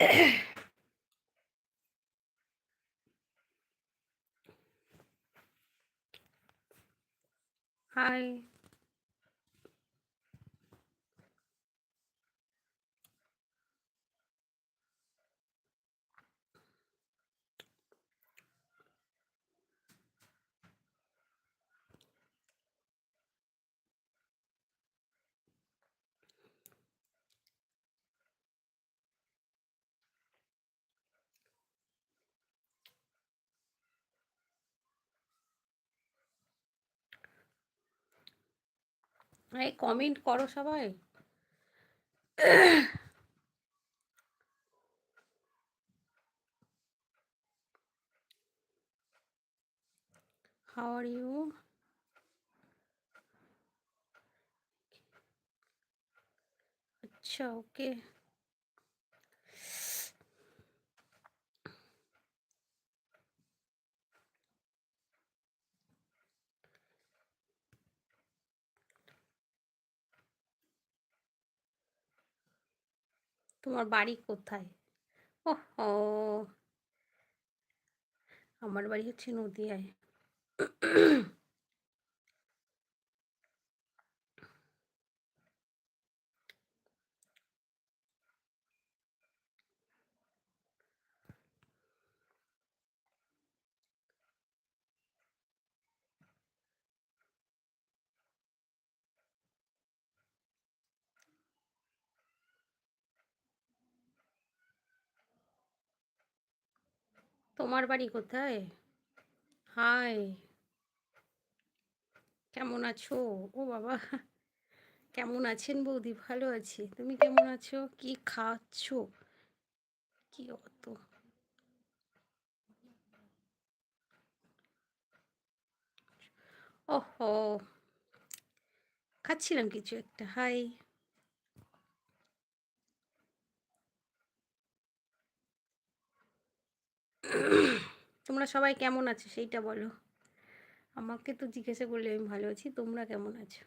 Hi. এই comment করো সবাই। হাউ আর ইউ আচ্ছা ওকে তোমার বাড়ি কোথায়? ওহো। আমার বাড়ি হচ্ছে নদিয়ায়। তোমার বাড়ি কোথায়? হাই কেমন আছো? ও বাবা, কেমন আছেন বৌদি? ভালো আছি। তুমি কেমন আছো? কি খাচ্ছ? কি অত? ওহো, খাচ্ছিলাম কিছু একটা। হাই। তোমরা সবাই কেমন আছো? সেইটা বলো। আমাকে তো জিজ্ঞাসা করলে আমি ভালো আছি, তোমরা কেমন আছো?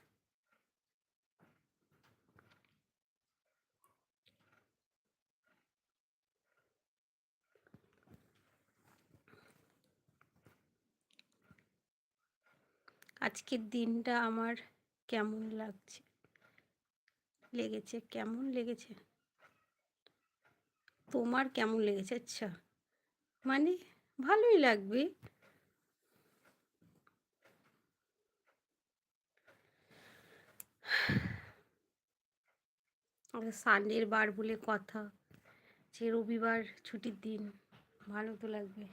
আজকের দিনটা আমার কেমন লাগছে? লেগেছে, কেমন লেগেছে? তোমার কেমন লেগেছে? আচ্ছা। মানে ভালোই লাগবে। সানডের বার বলে কথা যে রবিবার ছুটির দিন ভালো তো লাগবে।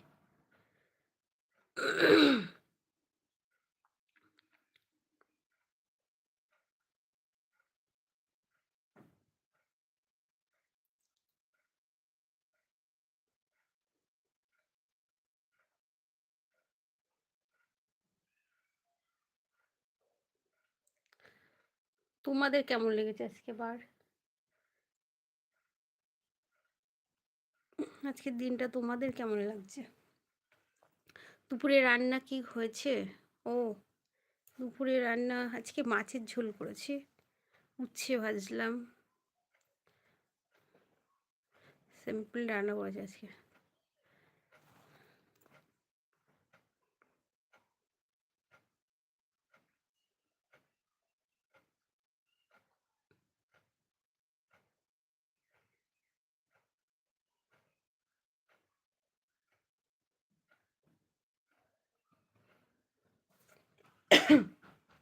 তোমাদের কেমন লেগেছে আজকে বার? আজকের দিনটা তোমাদের কেমন লাগছে? দুপুরে রান্না কি হয়েছে? ও, দুপুরে রান্না, আজকে মাছের ঝোল করেছি। উচ্ছে ভাজলাম। সিম্পল রান্না করেছি আজকে।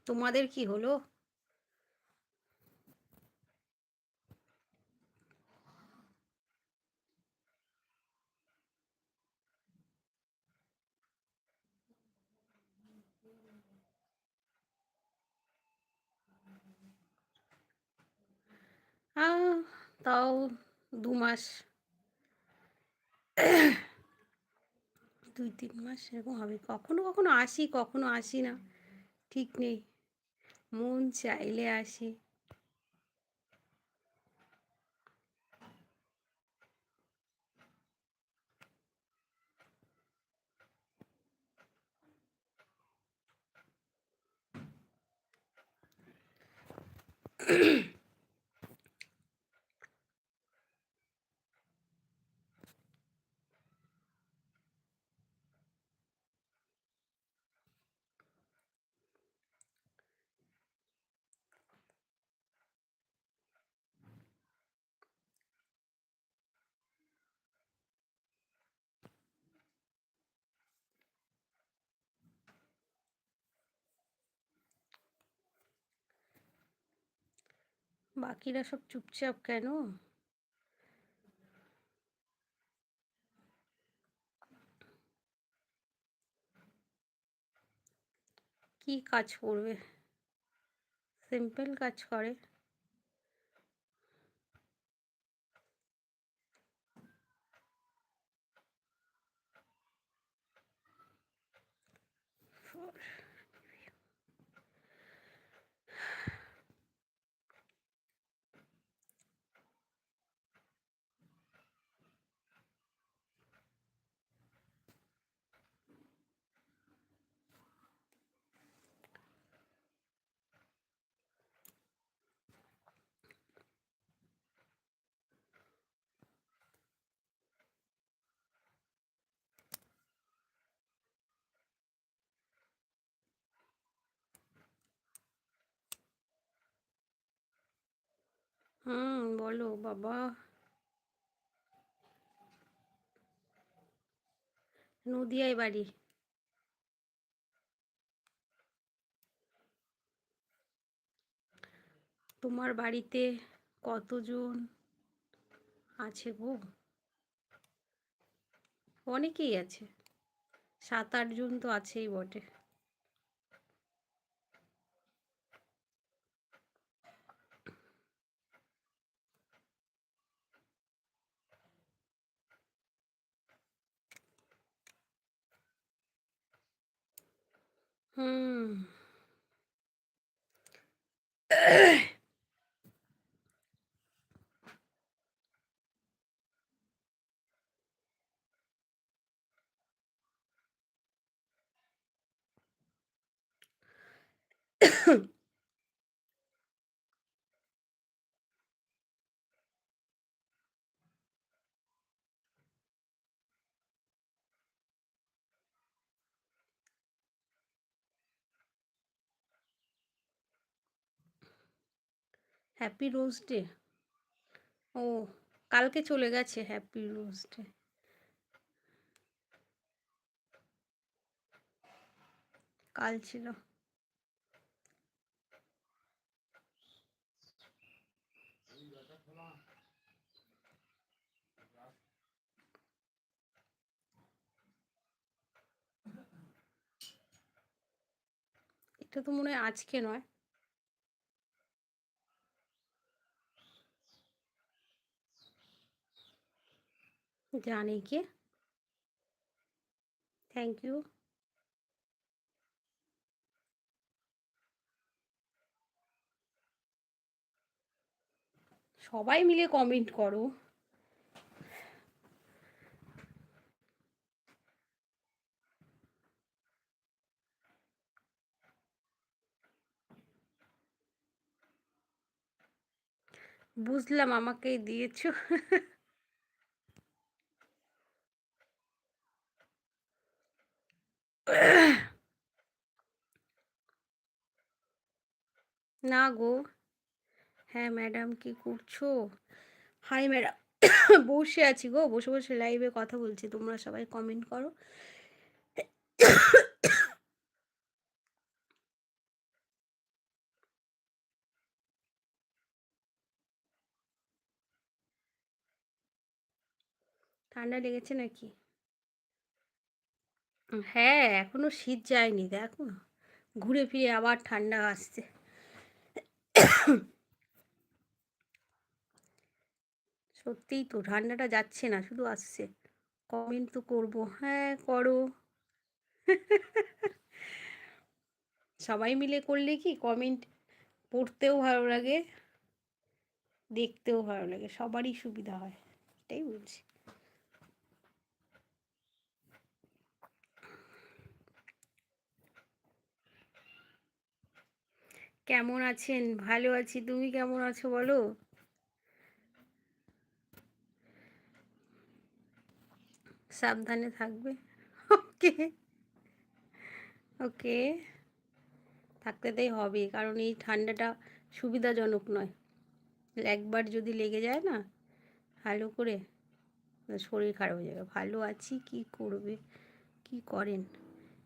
তোমাদের কি হলো? তাও দু মাস। দুই তিন মাস এরকম হবে। কখনো কখনো আসি কখনো আসি না। ठीक नहीं मन चाहले आसे mm বাকিরা সব চুপচাপ কেন? কি কাজ করবে? সিম্পল কাজ করে। হুম, বলো, বাবা। নদিয়ায় বাড়ি। তোমার বাড়িতে কতজন আছে গো? অনেকেই আছে। সাত আটজন তো আছেই বটে। হুম হ্যাপি রোজ ডে ও, কালকে চলে গেছে হ্যাপি রোজ ডে কাল ছিল। এটা তো মনে হয় আজকে নয়। জানি কে থ্যাংক ইউ সবাই মিলে কমেন্ট করো। বুঝলাম আমাকেই দিয়েছ। না গো। হ্যাঁ ম্যাডাম, কি করছ? হাই ম্যাডাম, বসে আছি গো, বসে বসে লাইভে কথা বলছি, তোমরা সবাই কমেন্ট করো। ঠান্ডা লেগেছে নাকি? হ্যাঁ এখনও শীত যায়নি, দেখো। ঘুরে ফিরে আবার ঠান্ডা আসছে। সত্যিই তো, ঠান্ডাটা যাচ্ছে না, শুধু আসছে। কমেন্ট তো করব হ্যাঁ করো। সবাই মিলে করলে কি কমেন্ট পড়তেও ভালো লাগে, দেখতেও ভালো লাগে, সবারই সুবিধা হয়, এটাই বলছি। কেমন আছেন? ভালো আছি। তুমি কেমন আছো বলো? সাবধানে থাকবে। ওকে। ওকে। থাকতে তাই হবে, কারণ এই ঠান্ডাটা সুবিধাজনক নয়। একবার যদি লেগে যায় না, ভালো করে, শরীর খারাপ হয়ে যাবে। ভালো আছি, কি করবে? কি করেন?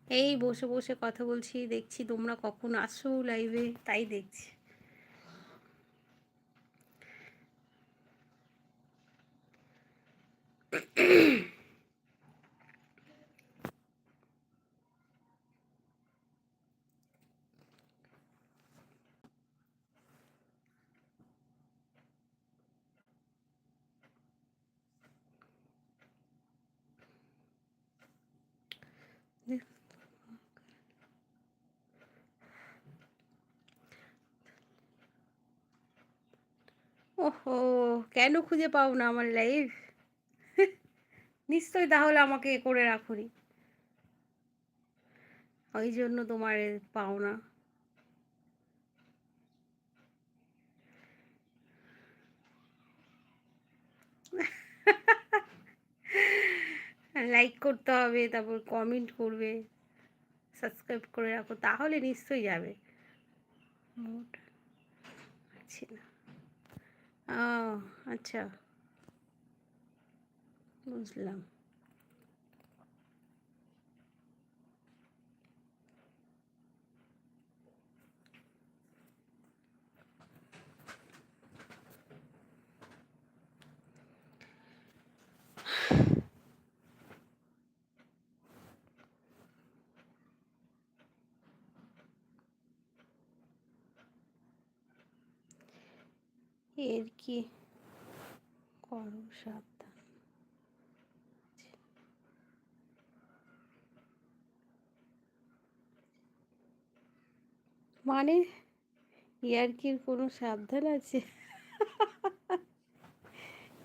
এই বসে বসে কথা বলছি দেখছি তোমরা কখন আসো লাইভে তাই দেখছি। ওহো, কেন খুঁজে পাও না আমার লাইফ নিশ্চয়ই তাহলে আমাকে করে রাখুনি। ওই জন্য তোমার পাও না। লাইক করতে হবে, তারপর কমেন্ট করবে সাবস্ক্রাইব করে রাখো, তাহলে নিশ্চয়ই যাবে। না। ও আচ্ছা। বুঝলাম। এর কি করো সাবধান? মানে ইয়ার্কির কোনো সাবধান আছে?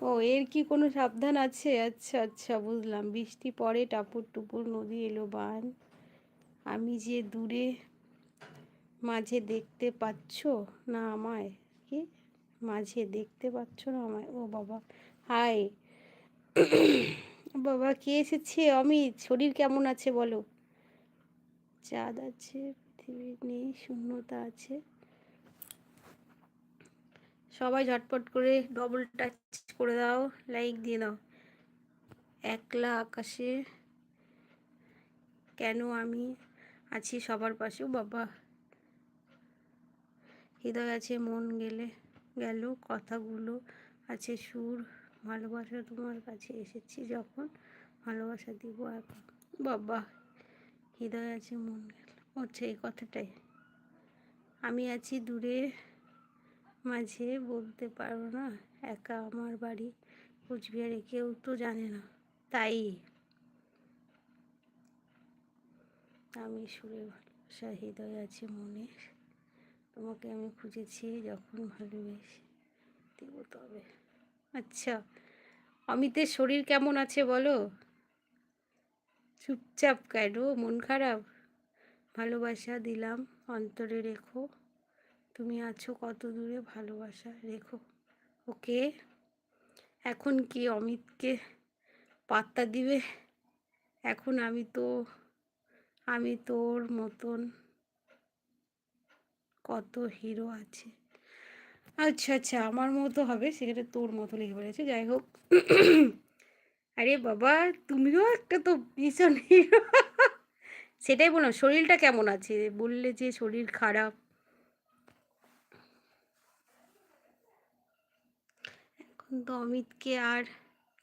ও, এর কি কোনো সাবধান আছে? আচ্ছা আচ্ছা বুঝলাম। বৃষ্টি পরে টাপুর টুপুর, নদী এলো, বান। আমি যে দূরে মাঝে দেখতে পাচ্ছ না আমায়, কি? মাঝে দেখতে পাচ্ছ না আমায়? ও বাবা হাই বাবা, কে এসেছে? অমিত, শরীর কেমন আছে বলো? চাঁদ আছে, পৃথিবী নেই, শূন্যতা আছে। সবাই ঝটপট করে ডবল টাচ করে দাও লাইক দিয়ে দাও। একলা আকাশে কেন আমি আছি সবার পাশেও? বাবা, হৃদয় আছে, মন গেলে। গেল, কথাগুলো আছে সুর, ভালোবাসা তোমার কাছে এসেছি যখন। ভালোবাসা দিব এখন। বাবা, হৃদয় আছে মন গেল। হচ্ছে এই কথাটাই। আমি আছি দূরে, মাঝে বলতে পারো না, একা আমার বাড়ি কুচবিহারে কেউ তো জানে না। তাই আমি সুরে ভালোবাসা, হৃদয় আছে মনে তোমাকে আমি খুঁজেছি যখন ভালোবেসে দেব তবে। আচ্ছা অমিতের শরীর কেমন আছে বলো? চুপচাপ কেন? মন খারাপ? ভালোবাসা দিলাম, অন্তরে রেখো। তুমি আছো কত দূরে, ভালোবাসা রেখো। ওকে, এখন কি অমিতকে পাত্তা দিবে? এখন আমি তো, আমি তোর মতন কত হিরো আছে। আচ্ছা আচ্ছা আমার মতো হবে সেখানে তোর মতো লিখে পড়েছে যাই হোক। আরে বাবা, তুমিও একটা তো ভীষণ হিরো সেটাই বললাম, শরীরটা কেমন আছে? বললে যে শরীর খারাপ। এখন তো অমিতকে আর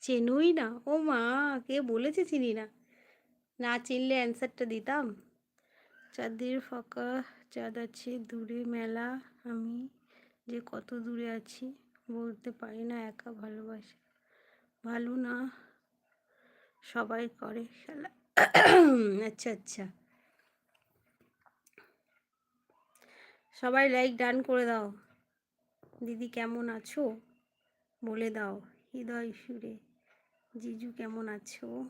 চেনুই না। ও মা, কে বলেছে চিনি না? না চিনলে অ্যান্সারটা দিতাম। চাঁদের ফাঁকা, চাঁদ আছে দূরে মেলা। আমি যে কত দূরে আছি বলতে পারি না, একা ভালোবাসা। ভালো না, সবাই করে খেলা আচ্ছা আচ্ছা। সবাই লাইক ডান করে দাও। দিদি কেমন আছো? বলে দাও। হৃদয় সুরে। জিজু কেমন আছো?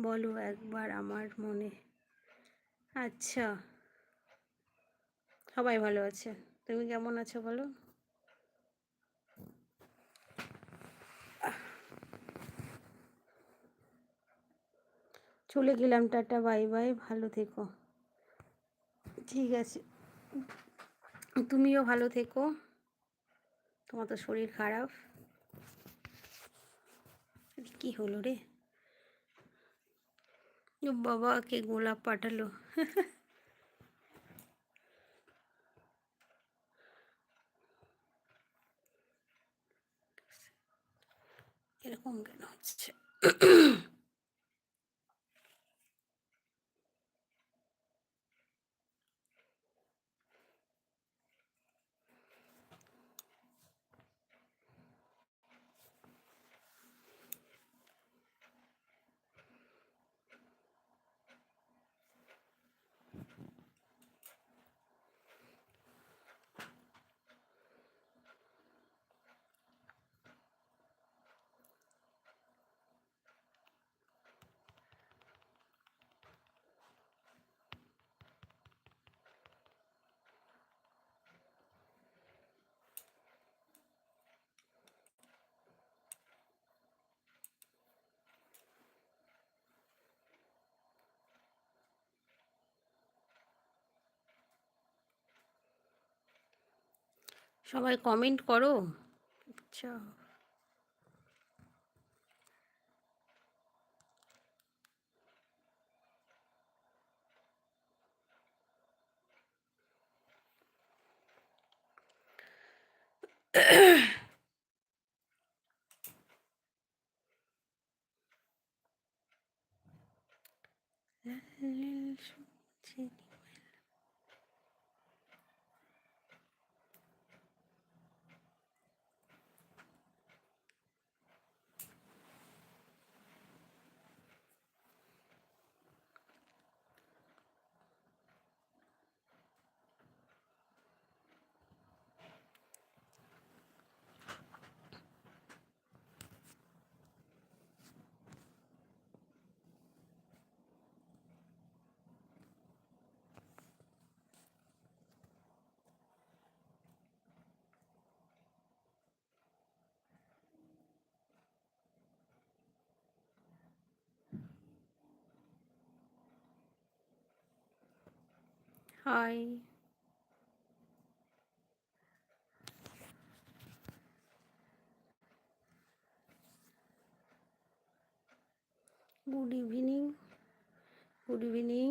বলো একবার আমার মনে। আচ্ছা। সবাই ভালো আছে। তুমি কেমন আছো বলো? চলে গেলাম, টাটা, বাই বাই, ভালো থেকো। ঠিক আছে। তুমিও ভালো থেকো। তোমার তো শরীর খারাপ। কি হলো রে? বাবাকে গোলাপ পাঠালো? এরকম কেন হচ্ছে? সবাই কমেন্ট করো। আচ্ছা। Hi good evening good evening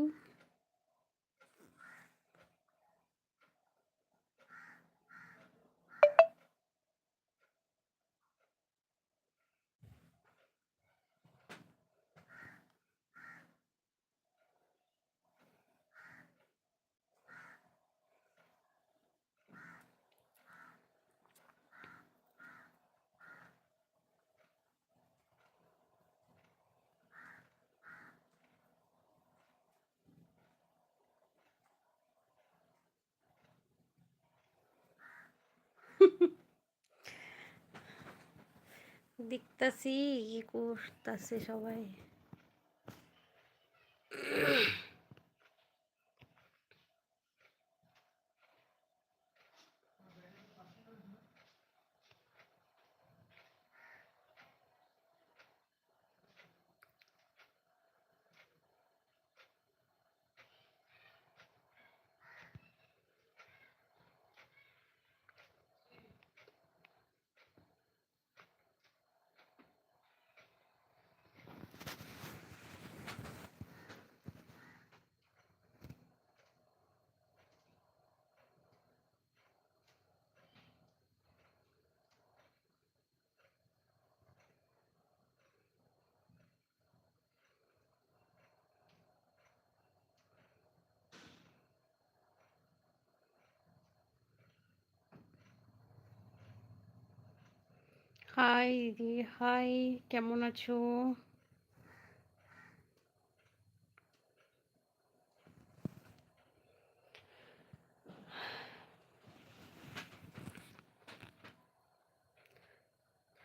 দেখতাছি কি করতাছে সবাই। হাই দিদি হাই কেমন আছো?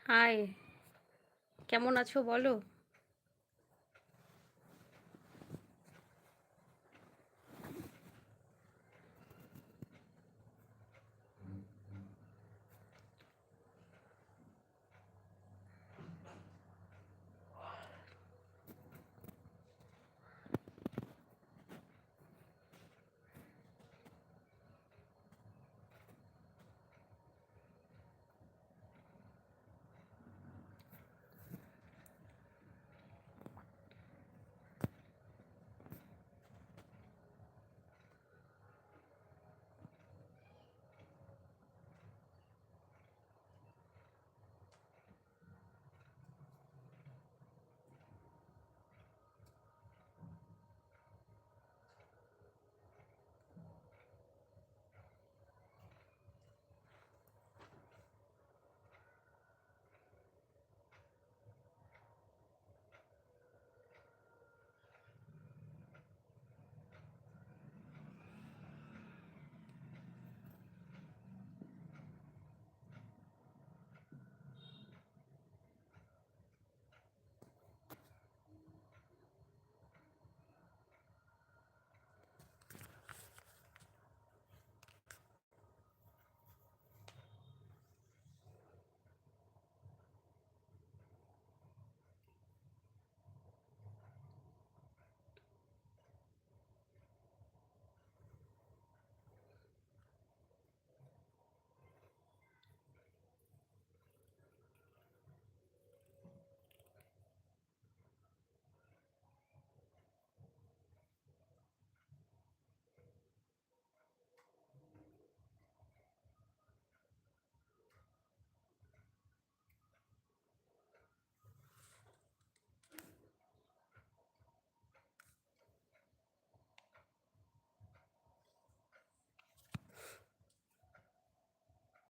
হাই কেমন আছো বলো?